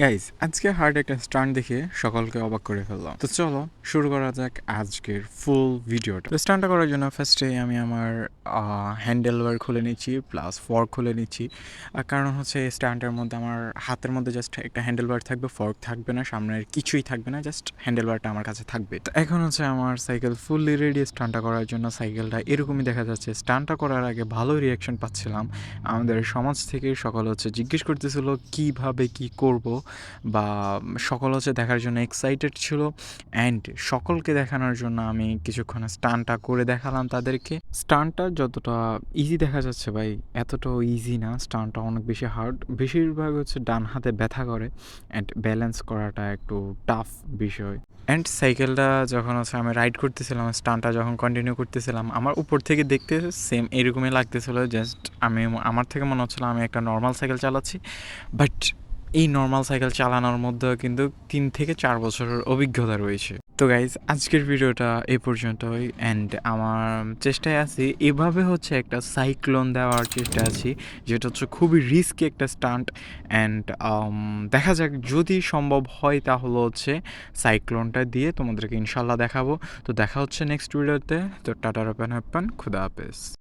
Guys আজকে hard একটা stunt দেখে সকলকে অবাক করে ফেললাম। তো চলো, শুরু করা যাক আজকের ফুল ভিডিওটা তো স্টান্টটা করার জন্য ফার্স্টে আমি আমার হ্যান্ডেল ওয়ার খুলে নিচ্ছি প্লাস ফর্ক খুলে নিচ্ছি। কারণ হচ্ছে স্টান্টের মধ্যে আমার হাতের মধ্যে জাস্ট একটা হ্যান্ডেল ওয়ার থাকবে ফর্ক থাকবে না, সামনের কিছুই থাকবে না জাস্ট হ্যান্ডেল ওয়ারটা আমার কাছে থাকবে। তো এখন হচ্ছে আমার সাইকেল ফুললি রেডি স্টান্টটা করার জন্য সাইকেলটা এরকমই দেখা যাচ্ছে। স্টান্টটা করার আগে ভালো রিয়াকশন পাচ্ছিলাম। আমাদের সমাজ থেকে সকল হচ্ছে জিজ্ঞেস করতেছিল, কীভাবে কি করব? বা সকল হচ্ছে দেখার জন্য এক্সাইটেড ছিল অ্যান্ড সকলকে দেখানোর জন্য আমি কিছুক্ষণ স্টানটা করে দেখালাম তাদেরকে। স্টানটা যতটা ইজি দেখা যাচ্ছে ভাই এতটাও ইজি না, স্টানটা অনেক বেশি হার্ড বেশিরভাগ হচ্ছে ডান হাতে ব্যথা করে অ্যান্ড ব্যালেন্স করাটা একটু টাফ বিষয়। অ্যান্ড সাইকেলটা যখন হচ্ছে আমি রাইড করতেছিলাম, স্টানটা যখন কন্টিনিউ করতেছিলাম, আমার উপর থেকে দেখতে সেম এরকমই লাগতেছিল জাস্ট আমি, আমার থেকে মনে হচ্ছিল আমি একটা নর্মাল সাইকেল চালাচ্ছি বাট এই নর্মাল সাইকেল চালানোর মধ্যেও কিন্তু তিন থেকে চার বছরের অভিজ্ঞতা রয়েছে। তো গাইজ আজকের ভিডিওটা এ পর্যন্তই অ্যান্ড আমার চেষ্টায় আছি, এভাবে হচ্ছে একটা সাইক্লোন দেওয়ার চেষ্টা আছি, যেটা হচ্ছে খুবই রিস্কি একটা স্টান্ট অ্যান্ড দেখা যাক যদি সম্ভব হয় তাহলে হচ্ছে সাইক্লোনটা দিয়ে তোমাদেরকে ইনশাল্লাহ দেখাবো। তো দেখা হচ্ছে নেক্সট ভিডিওতে তো টাটার ওপেন হ্যাপান খুদা হাফেজ।